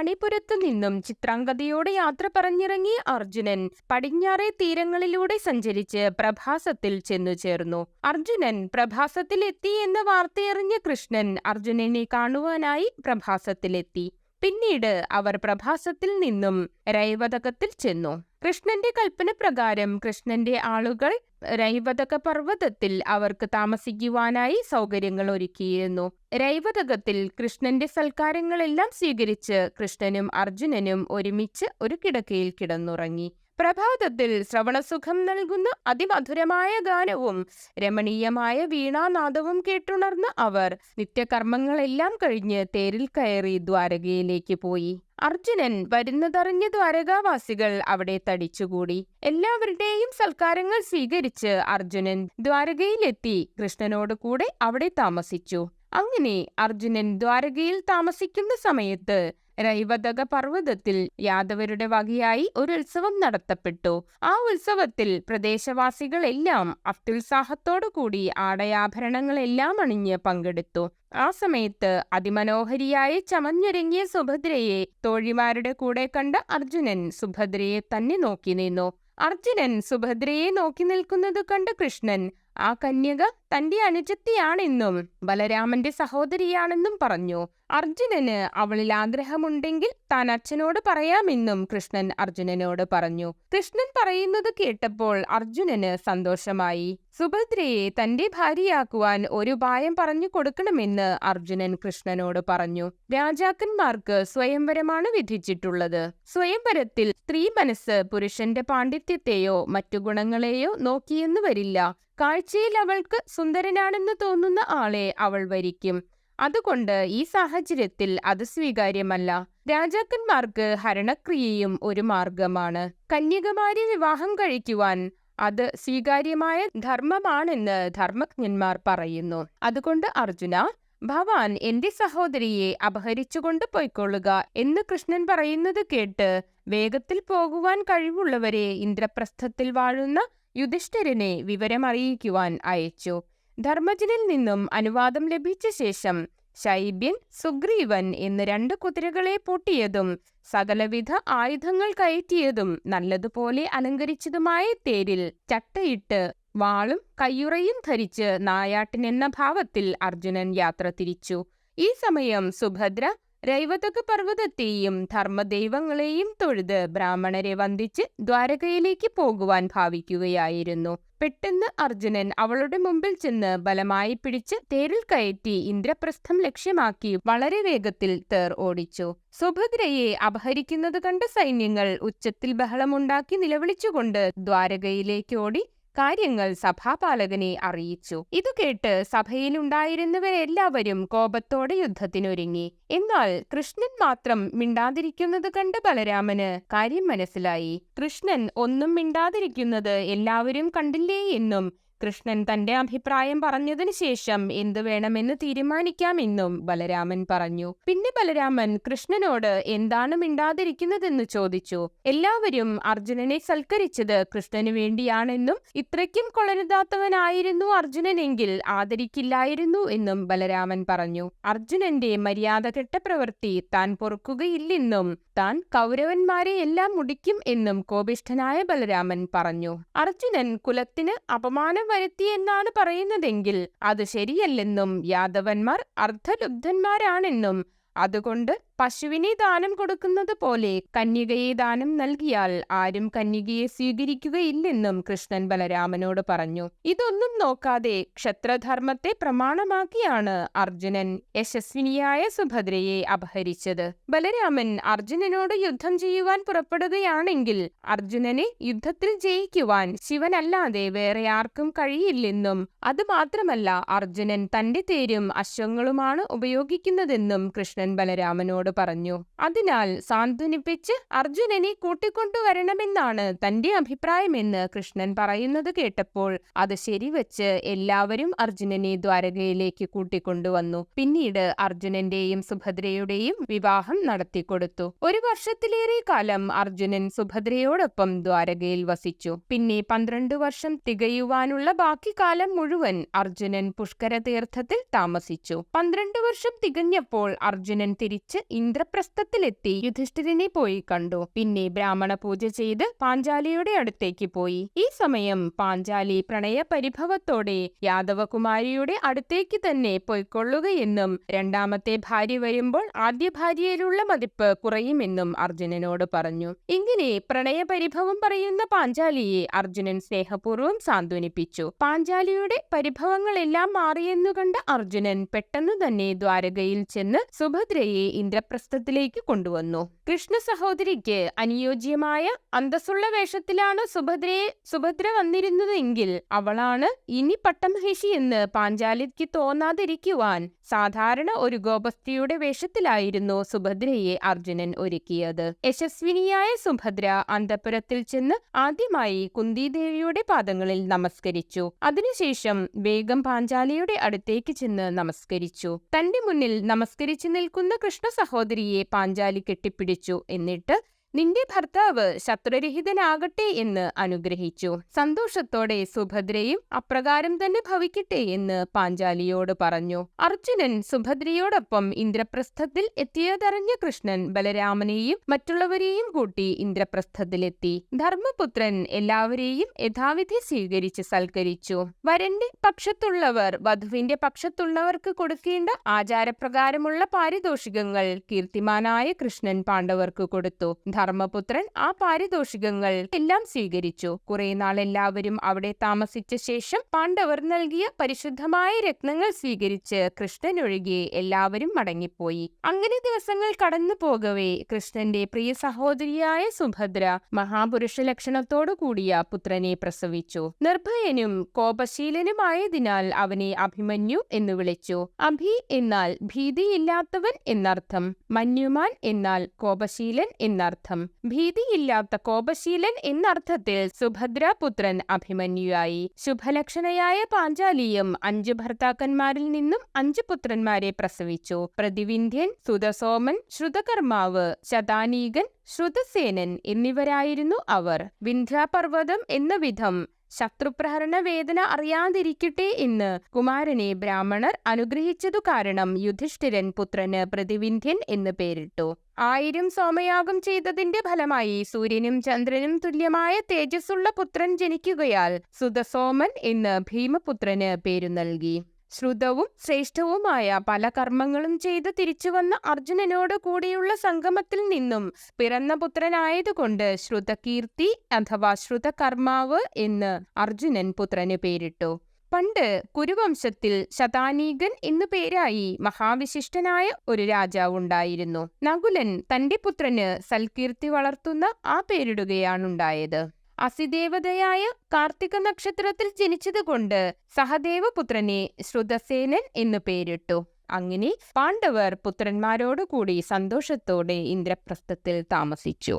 മണിപുരത്തു നിന്നും ചിത്രാംഗതയോടെ യാത്ര പറഞ്ഞിറങ്ങിയ അർജുനൻ പടിഞ്ഞാറെ തീരങ്ങളിലൂടെ സഞ്ചരിച്ച് പ്രഭാസത്തിൽ ചെന്നു ചേർന്നു. അർജുനൻ പ്രഭാസത്തിലെത്തി എന്ന വാർത്തയറിഞ്ഞ കൃഷ്ണൻ അർജുനനെ കാണുവാനായി പ്രഭാസത്തിലെത്തി. പിന്നീട് അവർ പ്രഭാസത്തിൽ നിന്നും രൈവതകത്തിൽ ചെന്നു. കൃഷ്ണന്റെ കൽപ്പന പ്രകാരം കൃഷ്ണന്റെ ആളുകൾ രൈവതക പർവതത്തിൽ അവർക്ക് താമസിക്കുവാനായി സൗകര്യങ്ങൾ ഒരുക്കിയിരുന്നു. രൈവതകത്തിൽ കൃഷ്ണന്റെ സൽക്കാരങ്ങളെല്ലാം സ്വീകരിച്ച് കൃഷ്ണനും അർജുനനും ഒരുമിച്ച് ഒരു കിടക്കയിൽ കിടന്നുറങ്ങി. പ്രഭാതത്തിൽ ശ്രവണസുഖം നൽകുന്ന അതിമധുരമായ ഗാനവും രമണീയമായ വീണാനാദവും കേട്ടുണർന്ന അവർ നിത്യകർമ്മങ്ങളെല്ലാം കഴിഞ്ഞ് തേരിൽ കയറി ദ്വാരകയിലേക്ക് പോയി. അർജുനൻ വരുന്നതറിഞ്ഞ ദ്വാരകാവാസികൾ അവിടെ തടിച്ചുകൂടി. എല്ലാവരുടെയും സൽക്കാരങ്ങൾ സ്വീകരിച്ച് അർജുനൻ ദ്വാരകയിലെത്തി കൃഷ്ണനോട് കൂടെ അവിടെ താമസിച്ചു. അങ്ങനെ അർജുനൻ ദ്വാരകയിൽ താമസിക്കുന്ന സമയത്ത് രൈവതക പർവതത്തിൽ യാദവരുടെ വകയായി ഒരു ഉത്സവം നടത്തപ്പെട്ടു. ആ ഉത്സവത്തിൽ പ്രദേശവാസികളെല്ലാം അത്യുത്സാഹത്തോടു കൂടി ആടയാഭരണങ്ങളെല്ലാം അണിഞ്ഞ് പങ്കെടുത്തു. ആ സമയത്ത് അതിമനോഹരിയായി ചമഞ്ഞൊരുങ്ങിയ സുഭദ്രയെ തോഴിമാരുടെ കൂടെ കണ്ട അർജുനൻ സുഭദ്രയെ തന്നെ നോക്കി നിന്നു. അർജുനൻ സുഭദ്രയെ നോക്കി നിൽക്കുന്നത് കണ്ട കൃഷ്ണൻ ആ കന്യക തന്റെ അനുജത്തിയാണെന്നും ബലരാമന്റെ സഹോദരിയാണെന്നും പറഞ്ഞു. അർജുനന് അവളിൽ ആഗ്രഹമുണ്ടെങ്കിൽ താൻ അച്ഛനോട് പറയാമെന്നും കൃഷ്ണൻ അർജുനനോട് പറഞ്ഞു. കൃഷ്ണൻ പറയുന്നത് കേട്ടപ്പോൾ അർജുനന് സന്തോഷമായി. സുഭദ്രയെ തന്റെ ഭാര്യയാക്കുവാൻ ഒരു ഉപായം പറഞ്ഞു കൊടുക്കണമെന്ന് അർജുനൻ കൃഷ്ണനോട് പറഞ്ഞു. രാജാക്കന്മാർക്ക് സ്വയംവരമാണ് വിധിച്ചിട്ടുള്ളത്. സ്വയംവരത്തിൽ സ്ത്രീ മനസ്സ് പുരുഷന്റെ പാണ്ഡിത്യത്തെയോ മറ്റു ഗുണങ്ങളെയോ നോക്കിയെന്നു വരില്ല. കാഴ്ചയിൽ അവൾക്ക് സുന്ദരനാണെന്ന് തോന്നുന്ന ആളെ അവൾ വരിക്കും. അതുകൊണ്ട് ഈ സാഹചര്യത്തിൽ അത് സ്വീകാര്യമല്ല. രാജാക്കന്മാർക്ക് ഹരണക്രിയയും ഒരു മാർഗമാണ്. കന്യകമാരി വിവാഹം കഴിക്കുവാൻ അത് സ്വീകാര്യമായ ധർമ്മമാണെന്ന് ധർമ്മജ്ഞന്മാർ പറയുന്നു. അതുകൊണ്ട് അർജുന ഭവാൻ എന്റെ സഹോദരിയെ അപഹരിച്ചുകൊണ്ട് പോയിക്കൊള്ളുക എന്ന് കൃഷ്ണൻ പറയുന്നത് കേട്ട് വേഗത്തിൽ പോകുവാൻ കഴിവുള്ളവരെ ഇന്ദ്രപ്രസ്ഥത്തിൽ വാഴുന്ന യുധിഷ്ഠിരനെ വിവരമറിയിക്കുവാൻ അയച്ചു. ധർമ്മജനിൽ നിന്നും അനുവാദം ലഭിച്ച ശേഷം ശൈബ്യൻ സുഗ്രീവൻ എന്ന് രണ്ട് കുതിരകളെ പൂട്ടിയതും സകലവിധ ആയുധങ്ങൾ കയറ്റിയതും നല്ലതുപോലെ അലങ്കരിച്ചതുമായ തേരിൽ ചട്ടയിട്ട് വാളും കയ്യുറയും ധരിച്ച് നായാട്ടിനെന്ന ഭാവത്തിൽ അർജുനൻ യാത്ര തിരിച്ചു. ഈ സമയം സുഭദ്ര രൈവതക പർവതത്തെയും ധർമ്മദൈവങ്ങളെയും തൊഴുത് ബ്രാഹ്മണരെ വന്ദിച്ച് ദ്വാരകയിലേക്ക് പോകുവാൻ ഭാവിക്കുകയായിരുന്നു. പെട്ടെന്ന് അർജുനൻ അവളുടെ മുമ്പിൽ ചെന്ന് ബലമായി പിടിച്ച് തേരിൽ കയറ്റി ഇന്ദ്രപ്രസ്ഥം ലക്ഷ്യമാക്കി വളരെ വേഗത്തിൽ തേർ ഓടിച്ചു. സുഭദ്രയെ അപഹരിക്കുന്നത് കണ്ട സൈന്യങ്ങൾ ഉച്ചത്തിൽ ബഹളമുണ്ടാക്കി നിലവിളിച്ചുകൊണ്ട് ദ്വാരകയിലേക്ക് ഓടി കാര്യങ്ങൾ സഭാപാലകനെ അറിയിച്ചു. ഇതു കേട്ട് സഭയിലുണ്ടായിരുന്നവരെല്ലാവരും കോപത്തോടെ യുദ്ധത്തിനൊരുങ്ങി. എന്നാൽ കൃഷ്ണൻ മാത്രം മിണ്ടാതിരിക്കുന്നത് കണ്ട് ബലരാമന് കാര്യം മനസ്സിലായി. കൃഷ്ണൻ ഒന്നും മിണ്ടാതിരിക്കുന്നത് എല്ലാവരും കണ്ടില്ലേ എന്നും കൃഷ്ണൻ തന്റെ അഭിപ്രായം പറഞ്ഞതിനു ശേഷം എന്തു വേണമെന്ന് തീരുമാനിക്കാമെന്നും ബലരാമൻ പറഞ്ഞു. പിന്നെ ബലരാമൻ കൃഷ്ണനോട് എന്താണ് മിണ്ടാതിരിക്കുന്നതെന്ന് ചോദിച്ചു. എല്ലാവരും അർജുനനെ സൽക്കരിച്ചത് കൃഷ്ണന് വേണ്ടിയാണെന്നും ഇത്രയ്ക്കും കൊളരുതാത്തവനായിരുന്നു അർജുനനെങ്കിൽ ആദരിക്കില്ലായിരുന്നു എന്നും ബലരാമൻ പറഞ്ഞു. അർജുനന്റെ മര്യാദ കെട്ട പ്രവൃത്തി താൻ പൊറുക്കുകയില്ലെന്നും താൻ കൗരവന്മാരെ എല്ലാം മുടിക്കും എന്നും കോപിഷ്ഠനായ ബലരാമൻ പറഞ്ഞു. അർജുനൻ കുലത്തിന് അപമാനം വരുത്തി എന്നാണ് പറയുന്നതെങ്കിൽ അത് ശരിയല്ലെന്നും യാദവന്മാർ അർദ്ധലുബ്ധന്മാരാണെന്നും അതുകൊണ്ട് പശുവിനെ ദാനം കൊടുക്കുന്നത് പോലെ കന്യകയെ ദാനം നൽകിയാൽ ആരും കന്യകയെ സ്വീകരിക്കുകയില്ലെന്നും കൃഷ്ണൻ ബലരാമനോട് പറഞ്ഞു. ഇതൊന്നും നോക്കാതെ ക്ഷത്രധർമ്മത്തെ പ്രമാണമാക്കിയാണ് അർജുനൻ യശസ്വിനിയായ സുഭദ്രയെ അപഹരിച്ചത്. ബലരാമൻ അർജുനനോട് യുദ്ധം ചെയ്യുവാൻ പുറപ്പെടുകയാണെങ്കിൽ അർജുനനെ യുദ്ധത്തിൽ ജയിക്കുവാൻ ശിവനല്ലാതെ വേറെ ആർക്കും കഴിയില്ലെന്നും അതുമാത്രമല്ല അർജുനൻ തന്റെ തേരും അശ്വങ്ങളുമാണ് ഉപയോഗിക്കുന്നതെന്നും കൃഷ്ണൻ ബലരാമനോട് പറഞ്ഞു. അതിനാൽ സാന്ത്വനിപ്പിച്ച് അർജുനനെ കൂട്ടിക്കൊണ്ടുവരണമെന്നാണ് തന്റെ അഭിപ്രായമെന്ന് കൃഷ്ണൻ പറയുന്നത് കേട്ടപ്പോൾ അത് ശരിവച്ച് എല്ലാവരും അർജുനനെ ദ്വാരകയിലേക്ക് കൂട്ടിക്കൊണ്ടുവന്നു. പിന്നീട് അർജുനന്റെയും സുഭദ്രയുടെയും വിവാഹം നടത്തിക്കൊടുത്തു. ഒരു വർഷത്തിലേറെ കാലം അർജുനൻ സുഭദ്രയോടൊപ്പം ദ്വാരകയിൽ വസിച്ചു. പിന്നെ പന്ത്രണ്ട് വർഷം തികയുവാനുള്ള ബാക്കി കാലം മുഴുവൻ അർജുനൻ പുഷ്കര തീർത്ഥത്തിൽ താമസിച്ചു. പന്ത്രണ്ട് വർഷം തികഞ്ഞപ്പോൾ അർജുനൻ തിരിച്ച് ഇന്ദ്രപ്രസ്ഥത്തിലെത്തി യുധിഷ്ഠിരനെ പോയി കണ്ടു. പിന്നെ ബ്രാഹ്മണ പൂജ ചെയ്ത് പാഞ്ചാലിയുടെ അടുത്തേക്ക് പോയി. ഈ സമയം പാഞ്ചാലി പ്രണയ പരിഭവത്തോടെ യാദവകുമാരിയുടെ അടുത്തേക്ക് തന്നെ പൊയ്ക്കൊള്ളുകയെന്നും രണ്ടാമത്തെ ഭാര്യ വരുമ്പോൾ ആദ്യ ഭാര്യയിലുള്ള മതിപ്പ് കുറയുമെന്നും അർജുനനോട് പറഞ്ഞു. ഇങ്ങനെ പ്രണയപരിഭവം പറയുന്ന പാഞ്ചാലിയെ അർജുനൻ സ്നേഹപൂർവം സാന്ത്വനിപ്പിച്ചു. പാഞ്ചാലിയുടെ പരിഭവങ്ങളെല്ലാം മാറിയെന്നു കണ്ട അർജുനൻ പെട്ടെന്നു തന്നെ ദ്വാരകയിൽ ചെന്ന് സുഭദ്രയെ ഇന്ദ്രപ്രസ്ഥത്തിലേക്ക് കൊണ്ടുവന്നു കൃഷ്ണ സഹോദരിക്ക് അനുയോജ്യമായ അന്തസ്സുള്ള വേഷത്തിലാണ് സുഭദ്രയെ സുഭദ്ര വന്നിരുന്നതെങ്കിൽ അവളാണ് ഇനി പട്ടമഹിഷി എന്ന് പാഞ്ചാലിക്ക് തോന്നാതിരിക്കുവാൻ സാധാരണ ഒരു ഗോപസ്ത്രീയുടെ വേഷത്തിലായിരുന്നു സുഭദ്രയെ അർജുനൻ ഒരുക്കിയത്. യശസ്വിനിയായ സുഭദ്ര അന്തപുരത്തിൽ ചെന്ന് ആദ്യമായി കുന്തിദേവിയുടെ പാദങ്ങളിൽ നമസ്കരിച്ചു. അതിനുശേഷം വേഗം പാഞ്ചാലിയുടെ അടുത്തേക്ക് ചെന്ന് നമസ്കരിച്ചു. തന്റെ മുന്നിൽ നമസ്കരിച്ചു നിൽക്കുന്ന കൃഷ്ണ സഹോദരിയെ പാഞ്ചാലി കെട്ടിപ്പിടിച്ചു. എന്നിട്ട് നിന്റെ ഭർത്താവ് ശത്രുരഹിതനാകട്ടെ എന്ന് അനുഗ്രഹിച്ചു. സന്തോഷത്തോടെ സുഭദ്രയും അപ്രകാരം തന്നെ ഭവിക്കട്ടെ എന്ന് പാഞ്ചാലിയോട് പറഞ്ഞു. അർജുനൻ സുഭദ്രയോടൊപ്പം ഇന്ദ്രപ്രസ്ഥത്തിൽ എത്തിയതറിഞ്ഞ കൃഷ്ണൻ ബലരാമനെയും മറ്റുള്ളവരെയും കൂട്ടി ഇന്ദ്രപ്രസ്ഥത്തിലെത്തി. ധർമ്മപുത്രൻ എല്ലാവരെയും യഥാവിധി സ്വീകരിച്ച് സൽക്കരിച്ചു. വരന്റെ പക്ഷത്തുള്ളവർ വധുവിന്റെ പക്ഷത്തുള്ളവർക്ക് കൊടുക്കേണ്ട ആചാരപ്രകാരമുള്ള പാരിതോഷികങ്ങൾ കീർത്തിമാനായ കൃഷ്ണൻ പാണ്ഡവർക്ക് കൊടുത്തു. ധർമ്മപുത്രൻ ആ പാരിതോഷികങ്ങൾ എല്ലാം സ്വീകരിച്ചു. കുറെ നാൾ എല്ലാവരും അവിടെ താമസിച്ച ശേഷം പാണ്ഡവർ നൽകിയ പരിശുദ്ധമായ രത്നങ്ങൾ സ്വീകരിച്ച് കൃഷ്ണൻ ഒഴികെ എല്ലാവരും മടങ്ങിപ്പോയി. അങ്ങനെ ദിവസങ്ങൾ കടന്നു പോകവേ കൃഷ്ണന്റെ പ്രിയ സഹോദരിയായ സുഭദ്ര മഹാപുരുഷ ലക്ഷണത്തോടു കൂടിയ പുത്രനെ പ്രസവിച്ചു. നിർഭയനും കോപശീലനുമായതിനാൽ അവനെ അഭിമന്യു എന്ന് വിളിച്ചു. അഭി എന്നാൽ ഭീതിയില്ലാത്തവൻ എന്നർത്ഥം മന്യുമാൻ എന്നാൽ കോപശീലൻ എന്നർത്ഥം ഭീതിയില്ലാത്ത കോപശീലൻ എന്നർത്ഥത്തിൽ സുഭദ്രാപുത്രൻ അഭിമന്യുയായി ശുഭലക്ഷണയായ പാഞ്ചാലിയും അഞ്ചു ഭർത്താക്കന്മാരിൽ നിന്നും അഞ്ചു പുത്രന്മാരെ പ്രസവിച്ചു. പ്രതിവിന്ധ്യൻ സുതസോമൻ ശ്രുതകർമാവ് ശതാനീകൻ ശ്രുതസേനൻ എന്നിവരായിരുന്നു അവർ. വിന്ധ്യാപർവതം എന്ന വിധം ശത്രുപ്രഹരണ വേദന അറിയാതിരിക്കട്ടെ എന്ന് കുമാരനെ ബ്രാഹ്മണർ അനുഗ്രഹിച്ചതു കാരണം യുധിഷ്ഠിരൻ പുത്രന് പ്രതിവിന്ധ്യൻ എന്ന് പേരിട്ടു. ആയിരം സോമയാഗം ചെയ്തതിന്റെ ഫലമായി സൂര്യനും ചന്ദ്രനും തുല്യമായ തേജസ്സുള്ള പുത്രൻ ജനിക്കുകയാൽ സുതസോമൻ എന്ന് ഭീമപുത്രന് പേരു നൽകി. ശ്രുതവും ശ്രേഷ്ഠവുമായ പല കർമ്മങ്ങളും ചെയ്ത് തിരിച്ചുവന്ന അർജുനനോട് കൂടിയുള്ള സംഗമത്തിൽ നിന്നും പിറന്ന പുത്രനായതുകൊണ്ട് ശ്രുതകീർത്തി അഥവാ ശ്രുതകർമാവ് എന്ന് അർജുനൻ പുത്രന് പേരിട്ടു. പണ്ട് കുരുവംശത്തിൽ ശതാനീകൻ എന്നു പേരായി മഹാവിശിഷ്ടനായ ഒരു രാജാവുണ്ടായിരുന്നു നകുലൻ തന്റെ പുത്രന് സൽകീർത്തി വളർത്തുന്ന ആ പേരിടുകയാണുണ്ടായത്. അസിദേവതയായ കാർത്തിക നക്ഷത്രത്തിൽ ജനിച്ചതുകൊണ്ട് സഹദേവപുത്രനെ ശ്രുതസേനൻ എന്നു പേരിട്ടു. അങ്ങനെ പാണ്ഡവർ പുത്രന്മാരോടുകൂടി സന്തോഷത്തോടെ ഇന്ദ്രപ്രസ്ഥത്തിൽ താമസിച്ചു.